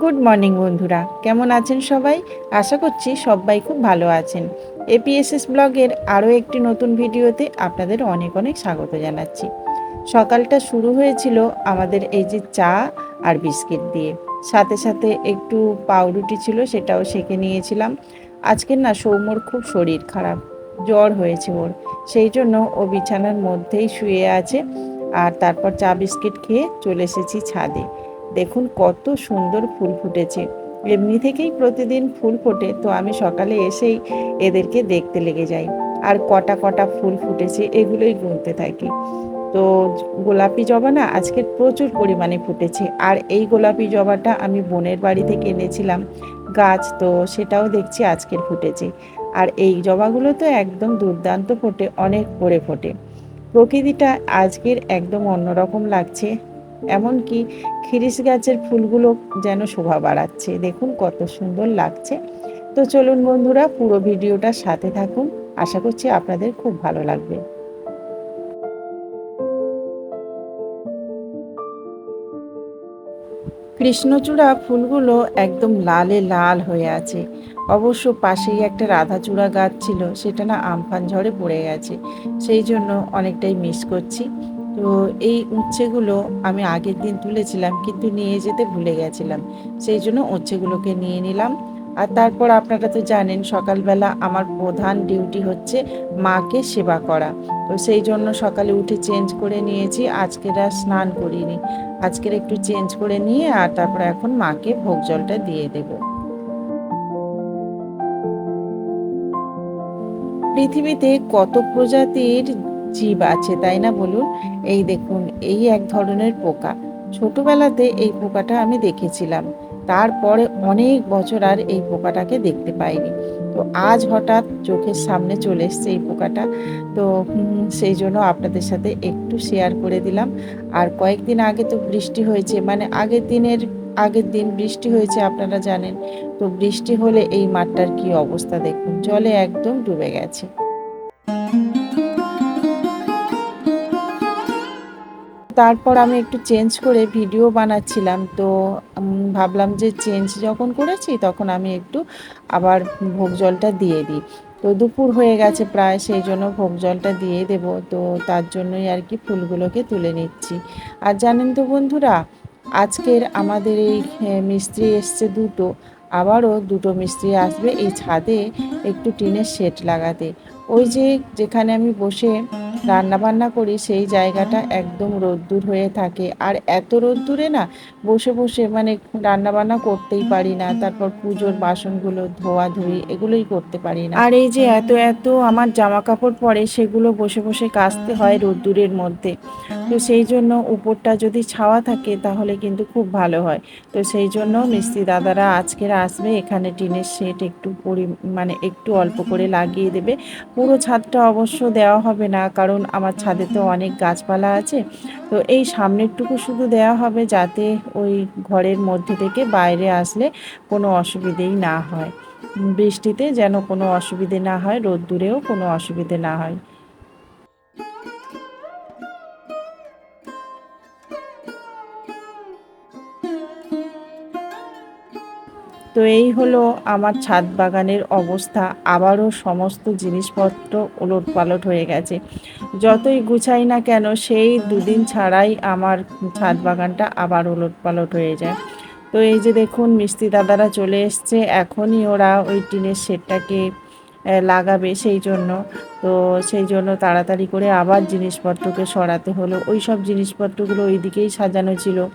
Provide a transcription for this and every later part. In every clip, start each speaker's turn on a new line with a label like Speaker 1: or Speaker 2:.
Speaker 1: Good morning বন্ধুরা। কেমন আছেন সবাই? আশা করছি সবাই খুব ভালো আছেন। এপিএসএস ব্লগের আরও একটি নতুন ভিডিওতে আপনাদের অনেক অনেক স্বাগত জানাচ্ছি। সকালটা শুরু হয়েছিল আমাদের এই যে চা আর বিস্কিট দিয়ে। সাথে সাথে একটু পাউরুটি ছিল, সেটাও সেঁকে নিয়েছিলাম। আজকের না সৌম্যর খুব শরীর খারাপ। জ্বর হয়েছে ওর। সেই জন্য ও বিছানার মধ্যেই শুয়ে আছে। আর তারপর চা বিস্কিট খেয়ে চলে এসেছি ছাদে। দেখুন কত সুন্দর ফুল ফুটেছে। এমনি থেকেই প্রতিদিন ফুল ফোটে, তো আমি সকালে এসেই এদেরকে দেখতে লেগে যাই। আর কটা কটা ফুল ফুটেছে, এগুলোই গুনতে থাকি। তো গোলাপি জবা না আজকে প্রচুর পরিমাণে ফুটেছে। আর এই গোলাপি জবাটা আমি বোনের বাড়ি থেকে এনেছিলাম। গাছ তো সেটাও দেখছি আজকের ফুটেছে। আর এই জবাগুলো তো একদম দুর্দান্ত ফোটে, অনেক করে ফোটে। প্রকৃতিটা আজকের একদম অন্যরকম লাগছে। এমনকি খিরিস গাছের ফুলগুলো যেন শোভা বাড়াচ্ছে। দেখুন কত সুন্দর লাগছে। তো চলুন বন্ধুরা, পুরো ভিডিওটার সাথে থাকুন। আশা করছি আপনাদের খুব ভালো লাগবে। কৃষ্ণচূড়া ফুলগুলো একদম লালে লাল হয়ে আছে। অবশ্য পাশেই একটা রাধাচূড়া গাছ ছিল, সেটা না আমফান ঝড়ে পড়ে গেছে। সেই জন্য অনেকটাই মিস করছি। তো এই উচ্ছেগুলো আমি আগের দিন তুলেছিলাম, কিন্তু নিয়ে যেতে ভুলে গেছিলাম। সেই জন্য উচ্ছেগুলোকে নিয়ে নিলাম। আর তারপর আপনারা তো জানেন, সকালবেলা আমার প্রধান ডিউটি হচ্ছে মাকে সেবা করা। তো সেই জন্য সকালে উঠে চেঞ্জ করে নিয়েছি, আজকের আর স্নান করিনি। আজকের একটু চেঞ্জ করে নিয়ে আর তারপর এখন মাকে ভোগ জলটা দিয়ে দেব। পৃথিবীতে কত প্রজাতির জীব আছে, তাই না বলুন? এই দেখুন, এই এক ধরনের পোকা। ছোটবেলাতে এই পোকাটা আমি দেখেছিলাম। তারপরে অনেক বছর আর এই পোকাটাকে দেখতে পাইনি। তো আজ হঠাৎ চোখের সামনে চলে এসছে এই পোকাটা। তো সেই জন্য আপনাদের সাথে একটু শেয়ার করে দিলাম। আর কয়েকদিন আগে তো বৃষ্টি হয়েছে মানে আগের দিনের, আগের দিন বৃষ্টি হয়েছে আপনারা জানেন। তো বৃষ্টি হলে এই মাঠটার কি অবস্থা দেখুন, জলে একদম ডুবে গেছে। তারপর আমি একটু চেঞ্জ করে ভিডিও বানাচ্ছিলাম। তো ভাবলাম যে চেঞ্জ যখন করেছি তখন আমি একটু আবার ভোগ জলটা দিয়ে দিই। তো দুপুর হয়ে গেছে প্রায়, সেই জন্য ভোগ জলটা দিয়ে দেব। তো তার জন্যই আর কি ফুলগুলোকে তুলে নিচ্ছি। আর জানেন তো বন্ধুরা, আজকের আমাদের এই মিস্ত্রি এসছে দুটো। আবারও দুটো মিস্ত্রি আসবে এই ছাদে একটু টিনের শেড লাগাতে। ওই যে যেখানে আমি বসে রান্না বান্না করি, সেই জায়গাটা একদম রোদ্দুর হয়ে থাকে। আর এত রোদ্দুরে না বসে বসে মানে রান্না বান্না করতেই পারি না, তারপর পুজোর বাসনগুলো ধোয়া ধুই এগুলোই করতে পারি না। আর এই যে এত এত আমার জামা কাপড় পরে সেগুলো বসে বসে কাচতে হয় রোদ্দুরের মধ্যে। তো সেই জন্য উপরটা যদি ছাওয়া থাকে তাহলে কিন্তু খুব ভালো হয়। তো সেই জন্য মিস্ত্রি দাদারা আজকের আসবে, এখানে টিনের শেট একটু পরি মানে একটু অল্প করে লাগিয়ে দেবে। পুরো ছাদটা অবশ্য দেওয়া হবে না, কারণ আমার ছাদে তো অনেক গাছপালা আছে। তো এই সামনেরটুকু শুধু দেওয়া হবে যাতে ওই ঘরের মধ্যে থেকে বাইরে আসলে কোনো অসুবিধেই না হয়। বৃষ্টিতে যেন কোনো অসুবিধে না হয়, রোদ্দুরেও কোনো অসুবিধে না হয়। তো এই হলো আমার ছাদ বাগানের অবস্থা। আবারও সমস্ত জিনিসপত্র ওলট পালট হয়ে গেছে। যতই গুছাই না কেন, সেই দুদিন ছাড়াই আমার ছাদ বাগানটা আবার ওলট পালট হয়ে যায়। তো এই যে দেখুন, মিস্ত্রি দাদারা চলে এসছে। এখনই ওরা ওই টিনের শেডটাকে লাগাবে সেই জন্য। তো সেই জন্য তাড়াতাড়ি করে আবার জিনিসপত্রকে সরাতে হলো। ওই সব জিনিসপত্রগুলো ওই দিকেই সাজানো ছিল।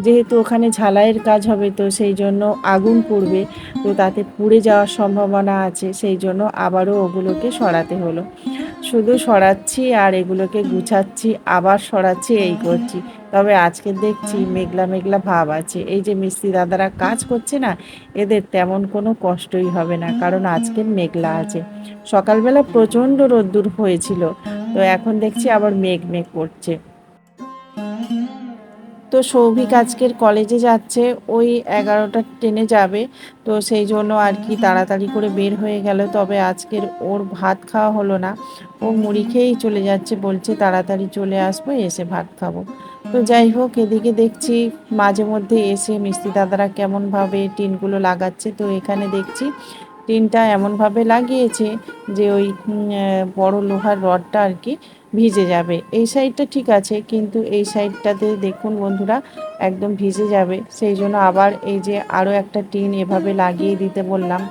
Speaker 1: যেহেতু ওখানে ঝালাইয়ের কাজ হবে, তো সেই জন্য আগুন পড়বে। তো তাতে পুড়ে যাওয়ার সম্ভাবনা আছে, সেই জন্য আবারও ওগুলোকে সরাতে হলো। শুধু সরাচ্ছি আর এগুলোকে গুছাচ্ছি, আবার সরাচ্ছি, এই করছি। তবে আজকে দেখছি মেঘলা মেঘলা ভাব আছে। এই যে মিস্ত্রি দাদারা কাজ করছে না, এদের তেমন কোনো কষ্টই হবে না, কারণ আজকে মেঘলা আছে। সকালবেলা প্রচণ্ড রোদ্দুর হয়েছিল, তো এখন দেখছি আবার মেঘ মেঘ করছে। তো সৌভিক আজকের কলেজে যাচ্ছে ওই এগারোটা ট্রেনে যাবে। তো সেই জন্য আর কি তাড়াতাড়ি করে বের হয়ে গেল। তবে আজকের ওর ভাত খাওয়া হলো না। ও মুড়ি খেয়েই চলে যাচ্ছে বলছে তাড়াতাড়ি চলে আসব এসে ভাত খাব। তো যাই হোক এদিকে দেখছি মাঝে মধ্যে এসে মিস্ত্রি দাদারা কেমনভাবে টিনগুলো লাগাচ্ছে তো এখানে দেখছি টিনটা এমনভাবে লাগিয়েছে যে ওই বড় লোহার রডটা আর কি ভিজে যাবে। এই সাইডটা ঠিক আছে, কিন্তু এই সাইডটাতে দেখুন বন্ধুরা, একদম ভিজে যাবে। সেই জন্য আবার এই যে আরও একটা টিন এভাবে লাগিয়ে দিতে বললাম।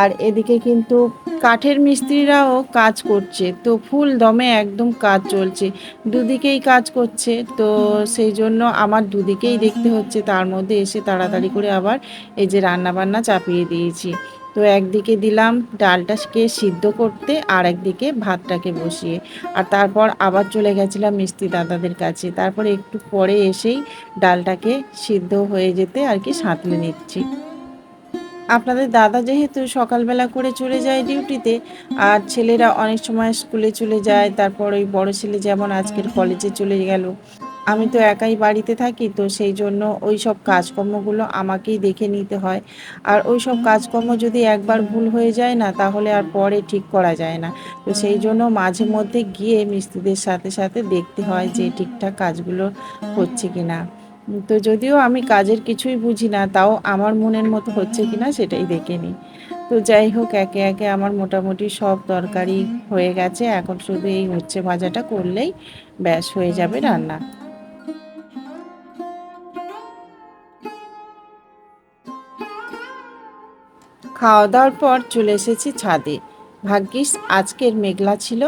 Speaker 1: আর এদিকে কিন্তু কাঠের মিস্ত্রিরাও কাজ করছে। তো ফুল দমে একদম কাজ চলছে। দুদিকেই কাজ করছে। তো সেই জন্য আমার দুদিকেই দেখতে হচ্ছে। তার মধ্যে এসে তাড়াতাড়ি করে আবার এই যে রান্নাবান্না চাপিয়ে দিয়েছি। তো একদিকে দিলাম ডালটাকে সিদ্ধ করতে আর একদিকে ভাতটাকে বসিয়ে। আর তারপর আবার চলে গেছিলাম মিস্ত্রি দাদাদের কাছে। তারপরে একটু পরে এসেই ডালটাকে সিদ্ধ হয়ে যেতে আর কি সাঁতলে নিচ্ছি। আপনাদের দাদা যেহেতু সকালবেলা করে চলে যায় ডিউটিতে, আর ছেলেরা অনেক সময় স্কুলে চলে যায়, তারপর ওই বড় ছেলে যেমন আজকের কলেজে চলে গেল আমি তো একাই বাড়িতে থাকি, তো সেই জন্য ওই সব কাজকর্মগুলো আমাকেই দেখে নিতে হয়। আর ওই সব কাজকর্ম যদি একবার ভুল হয়ে যায় না, তাহলে আর পরে ঠিক করা যায় না। তো সেই জন্য মাঝে মধ্যে গিয়ে মিস্ত্রিদের সাথে সাথে দেখতে হয় যে ঠিকঠাক কাজগুলো হচ্ছে কি না তো যদিও আমি কাজের কিছুই বুঝি না, তাও আমার মনের মতো হচ্ছে কি না সেটাই দেখে নিই। তো যাই হোক, একে একে আমার মোটামুটি সব তরকারি হয়ে গেছে। এখন শুধু এই উচ্ছে ভাজাটা করলেই ব্যাস হয়ে যাবে রান্না। খাওয়া দাওয়ার পর চলে এসেছি ছাদে। ভাগ্যিস আজকের মেঘলা ছিল,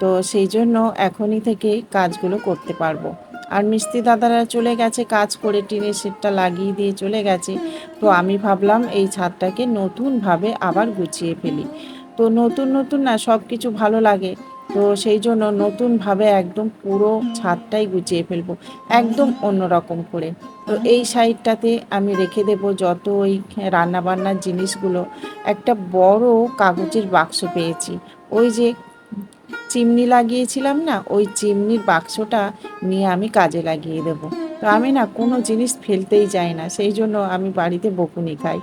Speaker 1: তো সেই জন্য এখনই থেকে কাজগুলো করতে পারব। আর মিস্ত্রি দাদারা চলে গেছে, কাজ করে টিনের সেটটা লাগিয়ে দিয়ে চলে গেছে। তো আমি ভাবলাম এই ছাদটাকে নতুনভাবে আবার গুছিয়ে ফেলি। তো নতুন নতুন না সব কিছু ভালো লাগে। তো সেই জন্য নতুনভাবে একদম পুরো ছাদটাই গুছিয়ে ফেলব, একদম অন্যরকম করে। তো এই সাইডটাতে আমি রেখে দেব যত ওই রান্নাবান্নার জিনিসগুলো। একটা বড় কাগজের বাক্স পেয়েছি। ওই যে চিমনি লাগিয়েছিলাম না, ওই চিমনির বাক্সটা নিয়ে আমি কাজে লাগিয়ে দেব। তো আমি না কোনো জিনিস ফেলতেই যাই না, সেই জন্য আমি বাড়িতে বকুনি খাই।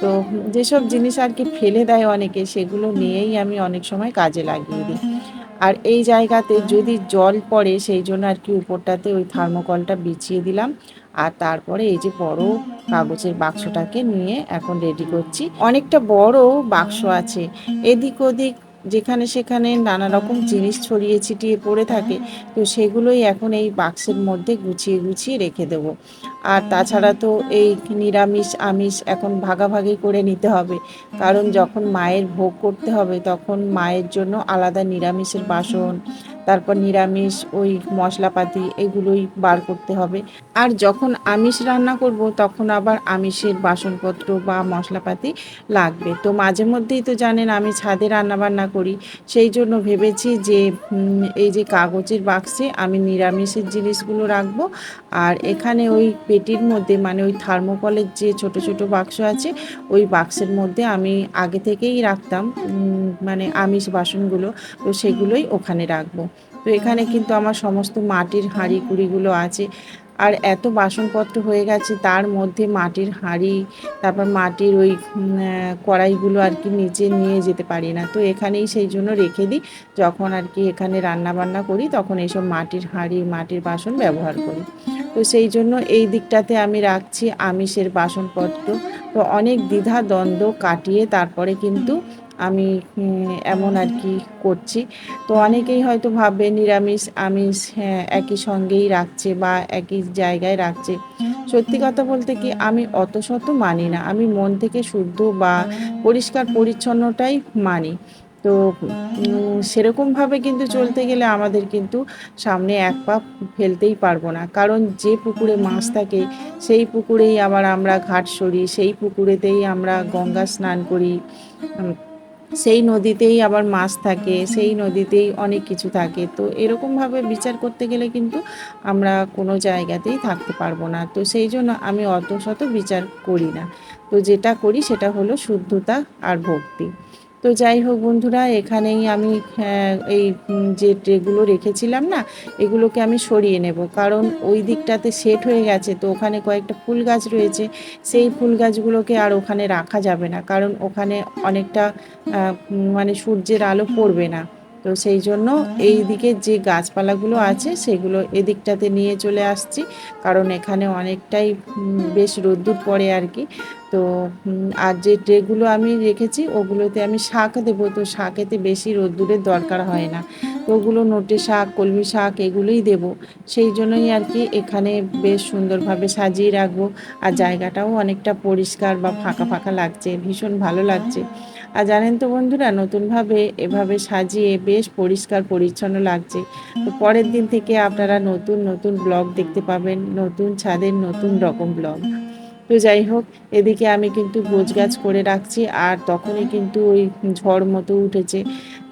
Speaker 1: তো যেসব জিনিস আর কি ফেলে দেয় অনেকে, সেগুলো নিয়েই আমি অনেক সময় কাজে লাগিয়ে দিই। আর এই জায়গাতে যদি জল পড়ে, সেই জন্য আর কি উপরটাতে ওই থার্মোকলটা বিছিয়ে দিলাম। আর তারপরে এই যে বড় কাগজের বাক্সটাকে নিয়ে এখন রেডি করছি। অনেকটা বড় বাক্স আছে। এদিক ওদিক যেখানে সেখানে নানা রকম জিনিস ছড়িয়ে ছিটিয়ে পড়ে থাকে, তো সেগুলোই এখন এই বাক্সের মধ্যে গুছিয়ে গুছিয়ে রেখে দেবো। আর তাছাড়া তো এই নিরামিষ, আমিষ এখন ভাগাভাগি করে নিতে হবে। কারণ যখন মায়ের ভোগ করতে হবে, তখন মায়ের জন্য আলাদা নিরামিষের বাসন তারপর নিরামিষ, ওই মশলাপাতি এগুলোই বার করতে হবে। আর যখন আমিষ রান্না করব, তখন আবার আমিষের বাসনপত্র বা মশলাপাতি লাগবে। তো মাঝে মধ্যেই তো জানেন, আমি ছাদে রান্না বান্না করি। সেই জন্য ভেবেছি যে এই যে কাগজের বাক্সে আমি নিরামিষের জিনিসগুলো রাখব। আর এখানে ওই পেটির মধ্যে মানে ওই থার্মোকলের যে ছোট ছোট বাক্স আছে, ওই বাক্সের মধ্যে আমি আগে থেকেই রাখতাম। মানে আমিষ বাসনগুলো, তো সেগুলোই ওখানে রাখব। তো এখানে কিন্তু আমার সমস্ত মাটির হাঁড়ি কুড়িগুলো আছে। আর এত বাসনপত্র হয়ে গেছে, তার মধ্যে মাটির হাঁড়ি, তারপর মাটির ওই কড়াইগুলো আর কি নিচে নিয়ে যেতে পারি না। তো এখানেই সেই জন্য রেখে দিই, যখন আর কি এখানে রান্না বান্না করি, তখন এইসব মাটির হাঁড়ি, মাটির বাসন ব্যবহার করি। তো সেই জন্য এই দিকটাতে আমি রাখছি আমিষের বাসনপত্র। তো অনেক দ্বিধা দ্বন্দ্ব কাটিয়ে তারপরে কিন্তু আমি এমন আর কি করছি। তো অনেকেই হয়তো ভাববে নিরামিষ, আমিষ হ্যাঁ একই সঙ্গেই রাখছে বা একই জায়গায় রাখছে। সত্যি কথা বলতে কি আমি অত শত মানি না। আমি মন থেকে শুদ্ধ বা পরিষ্কার পরিচ্ছন্নটাই মানি। তো সেরকমভাবে কিন্তু চলতে গেলে আমাদের কিন্তু সামনে এক পা ফেলতেই পারব না। কারণ যে পুকুরে মাছ থাকে, সেই পুকুরেই আবার আমরা ঘাট সরি, সেই পুকুরেতেই আমরা গঙ্গা স্নান করি সেই নদীতেই আবার মাছ থাকে, সেই নদীতেই অনেক কিছু থাকে। তো এরকমভাবে বিচার করতে গেলে কিন্তু আমরা কোনো জায়গাতেই থাকতে পারব না। তো সেই জন্য আমি অত শত বিচার করি না। তো যেটা করি সেটা হলো শুদ্ধতা আর ভক্তি। তো যাই হোক বন্ধুরা, এখানেই আমি এই যে ট্রেগুলো রেখেছিলাম না, এগুলোকে আমি সরিয়ে নেব। কারণ ওই দিকটাতে সেট হয়ে গেছে, তো ওখানে কয়েকটা ফুল গাছ রয়েছে, সেই ফুল গাছগুলোকে আর ওখানে রাখা যাবে না। কারণ ওখানে অনেকটা মানে সূর্যের আলো পড়বে না। তো সেই জন্য এই দিকে যে গাছপালাগুলো আছে সেগুলো এদিকটাতে নিয়ে চলে আসছি। কারণ এখানে অনেকটাই বেশ রোদ্দুর পড়ে আর কি। তো আর যে ট্রেগুলো আমি রেখেছি ওগুলোতে আমি শাক দেবো। তো শাকেতে বেশি রোদ্দুরের দরকার হয় না। তো ওগুলো নোটে শাক, কলমি শাক এগুলোই দেবো। সেই জন্যই আর কি এখানে বেশ সুন্দরভাবে সাজিয়ে রাখব। আর জায়গাটাও অনেকটা পরিষ্কার বা ফাঁকা ফাঁকা লাগছে, ভীষণ ভালো লাগছে। আর জানেন তো বন্ধুরা, নতুনভাবে এভাবে সাজিয়ে বেশ পরিষ্কার, পরিচ্ছন্ন লাগছে। তো পরের দিন থেকে আপনারা নতুন নতুন ব্লগ দেখতে পাবেন, নতুন ছাদের নতুন রকম ব্লগ। তো যাই হোক, এদিকে আমি কিন্তু গোছ গাছ করে রাখছি, আর তখনই কিন্তু ওই ঝড় মতো উঠেছে।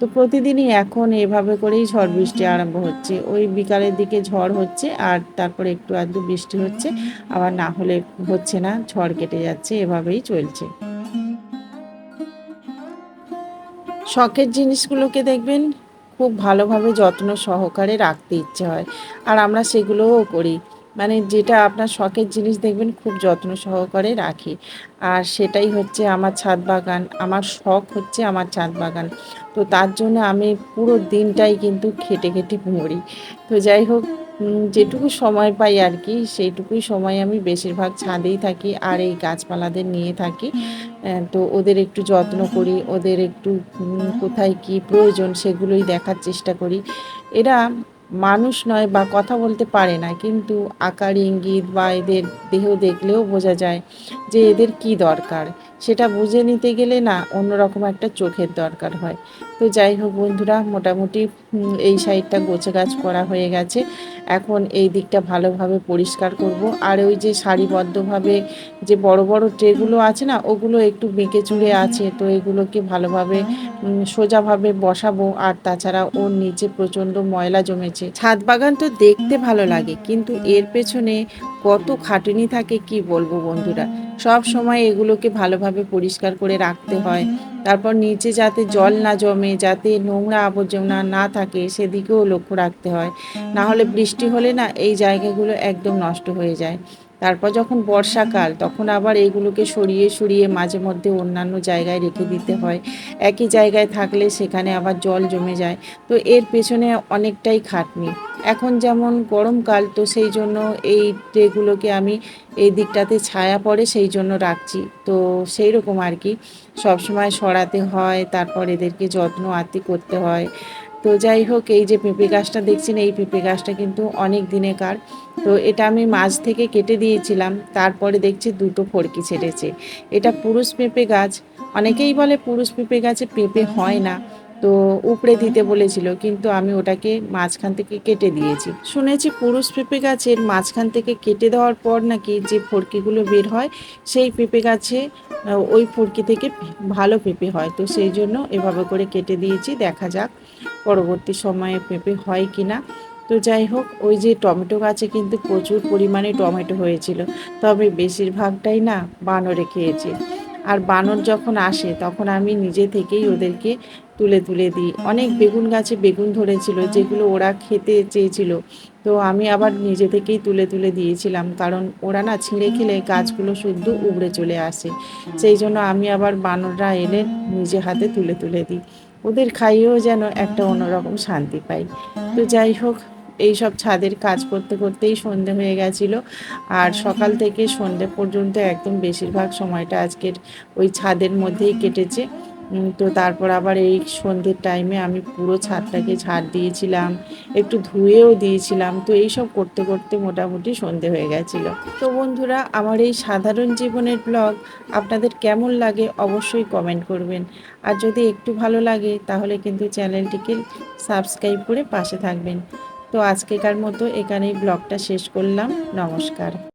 Speaker 1: তো প্রতিদিনই এখন এভাবে করেই ঝড় বৃষ্টি আরম্ভ হচ্ছে। ওই বিকালের দিকে ঝড় হচ্ছে আর তারপরে একটু আধটু বৃষ্টি হচ্ছে। আবার না হলে হচ্ছে না, ঝড় কেটে যাচ্ছে, এভাবেই চলছে। শখের জিনিসগুলোকে দেখবেন খুব ভালোভাবে যত্ন সহকারে রাখতে ইচ্ছে হয়। আর আমরা সেগুলোও করি। মানে যেটা আপনার শখের জিনিস দেখবেন খুব যত্ন সহকারে রাখি। আর সেটাই হচ্ছে আমার ছাদ বাগান আমার শখ হচ্ছে আমার ছাদ বাগান। তো তার জন্য আমি পুরো দিনটাই কিন্তু খেটে খেটে মরি তো যাই হোক যেটুকু সময় পাই আর কি সেইটুকুই সময় আমি বেশিরভাগ ছাদেই থাকি আর এই গাছপালাদের নিয়ে থাকি। তো ওদের একটু যত্ন করি ওদের একটু কোথায় কি প্রয়োজন সেগুলোই দেখার চেষ্টা করি। এরা মানুষ নয় বা কথা বলতে পারে না, কিন্তু আকার, ইঙ্গিত বা এদের দেহ দেখলেও বোঝা যায় যে এদের কি দরকার। সেটা বুঝে নিতে গেলে না অন্যরকম একটা চোখের দরকার হয়। তো যাই হোক বন্ধুরা, মোটামুটি এই সাইডটা গোছে গাছ করা হয়ে গেছে। এখন এই দিকটা ভালোভাবে পরিষ্কার করব। আর ওই যে সারিবদ্ধভাবে যে বড় বড় ট্রেগুলো আছে না, ওগুলো একটু বেঁকে চুড়ে আছে। তো এগুলোকে ভালোভাবে সোজাভাবে বসাবো। আর তাছাড়া ওর নিচে প্রচণ্ড ময়লা জমেছে। ছাদ বাগান তো দেখতে ভালো লাগে, কিন্তু এর পেছনে কত খাটুনি থাকে কি বলব বন্ধুরা? সব সময় এগুলোকে ভালোভাবে পরিষ্কার করে রাখতে হয়। তারপর নিচে যাতে জল না জমে, যাতে নোংরা আবর্জনা না থাকে, সেদিকেও লক্ষ্য রাখতে হয়। না হলে বৃষ্টি হলে না এই জায়গাগুলো একদম নষ্ট হয়ে যায়। তারপর যখন বর্ষাকাল, তখন আবার এগুলোকে সরিয়ে সরিয়ে মাঝে মধ্যে অন্যান্য জায়গায় রেখে দিতে হয়। একই জায়গায় থাকলে সেখানে আবার জল জমে যায়। তো এর পেছনে অনেকটাই খাটনি। এখন যেমন গরমকাল, তো সেই জন্য এই ট্রেগুলোকে আমি এই দিকটাতে ছায়া পড়ে সেই জন্য রাখছি। তো সেই রকম আর কি। সবসময় সরাতে হয়, তারপর এদেরকে যত্ন আত্তি করতে হয়। তো যাই হোক, এই যে পেঁপে গাছটা দেখছেন, এই পেঁপে গাছটা কিন্তু অনেক দিনেকার তো এটা আমি মাছ থেকে কেটে দিয়েছিলাম, তারপরে দেখছি দুটো ফড়কি ছেড়েছে। এটা পুরুষ পেঁপে গাছ, অনেকেই বলে পুরুষ পেঁপে গাছে পেঁপে হয় না, তো উপড়ে দিতে বলেছিল, কিন্তু আমি ওটাকে মাঝখান থেকে কেটে দিয়েছি। শুনেছি পুরুষ পেঁপে গাছের মাঝখান থেকে কেটে দেওয়ার পর নাকি যে ফড়কিগুলো বের হয়, সেই পেঁপে গাছে ওই ফড়কি থেকে ভালো পেঁপে হয়। তো সেই জন্য এভাবে করে কেটে দিয়েছি, দেখা যাক। পরবর্তী সময়ে পেঁপে হয় কি না তো যাই হোক, ওই যে টমেটো গাছে কিন্তু প্রচুর পরিমাণে টমেটো হয়েছিল। তবে বেশিরভাগটাই না বানরে খেয়েছে। আর বানর যখন আসে, তখন আমি নিজে থেকেই ওদেরকে তুলে তুলে দিই। অনেক বেগুন গাছে বেগুন ধরেছিল, যেগুলো ওরা খেতে চেয়েছিল। তো আমি আবার নিজে থেকেই তুলে তুলে দিয়েছিলাম, কারণ ওরা না ছিঁড়ে খেলে গাছগুলো শুদ্ধ উবড়ে চলে আসে। সেই জন্য আমি আবার বানররা এলে নিজে হাতে তুলে তুলে দিই। ওদের খাইয়েও যেন একটা অন্যরকম শান্তি পাই। তো যাই হোক এই সব ছাদের কাজ করতে করতেই সন্ধে হয়ে গেছিল। আর সকাল থেকে সন্ধে পর্যন্ত একদম বেশিরভাগ সময়টা আজকের ওই ছাদের মধ্যেই কেটেছে। তো তারপর আবার এই সন্ধ্যের টাইমে আমি পুরো ছাদটাকে ঝাড় দিয়েছিলাম, একটু ধুয়েও দিয়েছিলাম, তো এই সব করতে করতে মোটামুটি সন্ধে হয়ে গেছিল। তো বন্ধুরা, আমার এই সাধারণ জীবনের ব্লগ আপনাদের কেমন লাগে অবশ্যই কমেন্ট করবেন। আর যদি একটু ভালো লাগে, তাহলে কিন্তু চ্যানেলটিকে সাবস্ক্রাইব করে পাশে থাকবেন। তো আজকেকার মতো এখানেই ব্লগটা শেষ করলাম। নমস্কার।